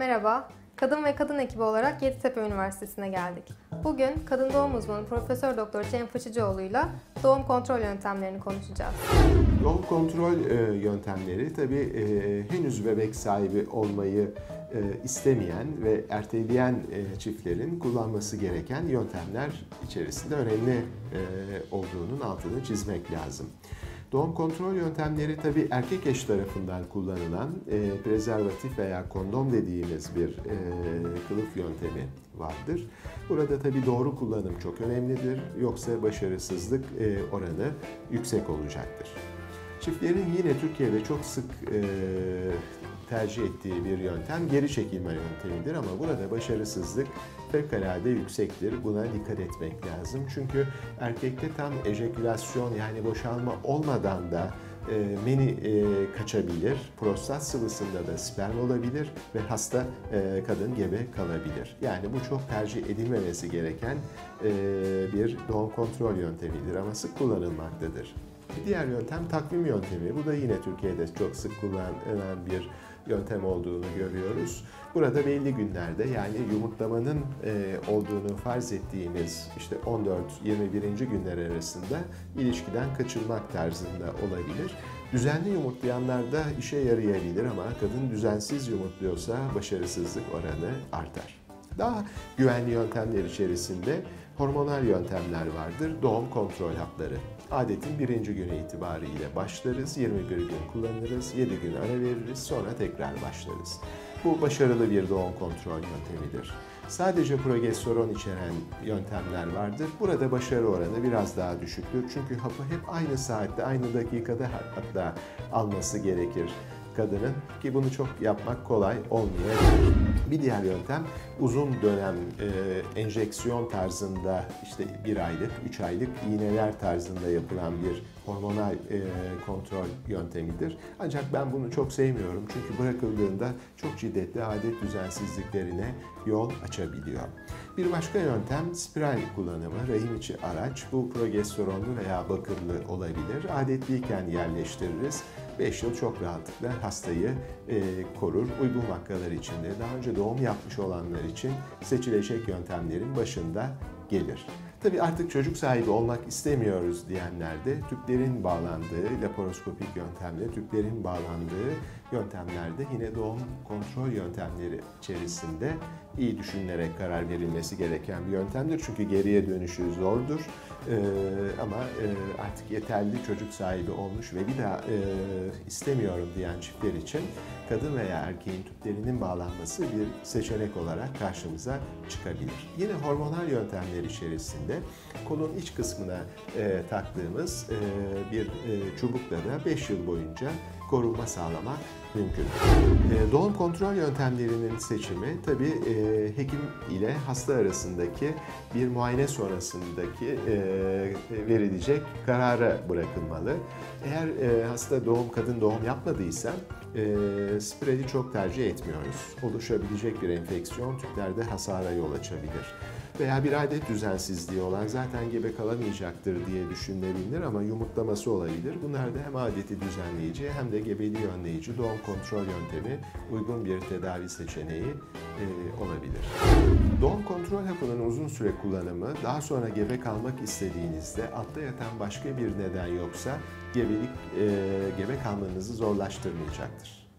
Merhaba, Kadın ve Kadın ekibi olarak Yeditepe Üniversitesi'ne geldik. Bugün kadın doğum uzmanı Profesör Doktor Cem Fıçıcıoğlu'yla doğum kontrol yöntemlerini konuşacağız. Doğum kontrol e, yöntemleri tabii e, henüz bebek sahibi olmayı e, istemeyen ve erteleyen çiftlerin kullanması gereken yöntemler içerisinde önemli olduğunun altını çizmek lazım. Doğum kontrol yöntemleri tabii erkek eş tarafından kullanılan e, prezervatif veya kondom dediğimiz bir e, kılıf yöntemi vardır. Burada tabii doğru kullanım çok önemlidir. Yoksa başarısızlık e, oranı yüksek olacaktır. Çiftlerin yine Türkiye'de çok sık e, tercih ettiği bir yöntem geri çekilme yöntemidir ama burada başarısızlık fevkalade yüksektir. Buna dikkat etmek lazım. Çünkü erkekte tam ejekülasyon yani boşalma olmadan da e, meni e, kaçabilir, prostat sıvısında da sperm olabilir ve hasta e, kadın gebe kalabilir. Yani bu çok tercih edilmemesi gereken e, bir doğum kontrol yöntemidir ama sık kullanılmaktadır. Bir diğer yöntem takvim yöntemi. Bu da yine Türkiye'de çok sık kullanılan bir yöntem olduğunu görüyoruz. Burada belli günlerde yani yumurtlamanın e, olduğunu farz ettiğimiz işte 14-21. günler arasında ilişkiden kaçırmak tarzında olabilir. Düzenli yumurtlayanlarda işe yarayabilir ama kadın düzensiz yumurtluyorsa başarısızlık oranı artar. Daha güvenli yöntemler içerisinde hormonal yöntemler vardır. Doğum kontrol hapları. Adetin birinci günü itibariyle başlarız, 21 gün kullanırız, 7 gün ara veririz, sonra tekrar başlarız. Bu başarılı bir doğum kontrol yöntemidir. Sadece progesteron içeren yöntemler vardır. Burada başarı oranı biraz daha düşüktür. Çünkü hapı hep aynı saatte, aynı dakikada hatta alması gerekir kadının ki bunu çok yapmak kolay olmayabilir. Bir diğer yöntem uzun dönem e, enjeksiyon tarzında işte bir aylık, üç aylık iğneler tarzında yapılan bir hormonal e, kontrol yöntemidir. Ancak ben bunu çok sevmiyorum çünkü bırakıldığında çok şiddetli adet düzensizliklerine yol açabiliyor. Bir başka yöntem spiral kullanımı, rahim içi araç. Bu progesteronlu veya bakırlı olabilir. Adetliyken yerleştiririz. 5 yıl çok rahatlıkla hastayı e, korur. Uygun vakalar içinde daha önce doğum yapmış olanlar için seçilecek yöntemlerin başında gelir. Tabi artık çocuk sahibi olmak istemiyoruz diyenlerde tüplerin bağlandığı, laparoskopik yöntemle tüplerin bağlandığı yöntemlerde yine doğum kontrol yöntemleri içerisinde iyi düşünülerek karar verilmesi gereken bir yöntemdir. Çünkü geriye dönüşü zordur. Ee, ama e, artık yeterli çocuk sahibi olmuş ve bir daha e, istemiyorum diyen çiftler için kadın veya erkeğin tüplerinin bağlanması bir seçenek olarak karşımıza çıkabilir. Yine hormonal yöntemler içerisinde kolun iç kısmına e, taktığımız e, bir e, çubukla da 5 yıl boyunca korunma sağlamak mümkün. E, doğum kontrol yöntemlerinin seçimi tabi e, hekim ile hasta arasındaki bir muayene sonrasındaki e, verilecek karara bırakılmalı. Eğer e, hasta doğum kadın doğum yapmadıysa e, spredi çok tercih etmiyoruz. Oluşabilecek bir enfeksiyon tüplerde hasara yol açabilir veya bir adet düzensizliği olan zaten gebe kalamayacaktır diye düşünülebilir ama yumurtlaması olabilir. Bunlar da hem adeti düzenleyici hem de gebeliği önleyici doğum kontrol yöntemi uygun bir tedavi seçeneği e, olabilir. Doğum kontrol hapının uzun süre kullanımı daha sonra gebe kalmak istediğinizde altta yatan başka bir neden yoksa gebelik e, gebe kalmanızı zorlaştırmayacaktır.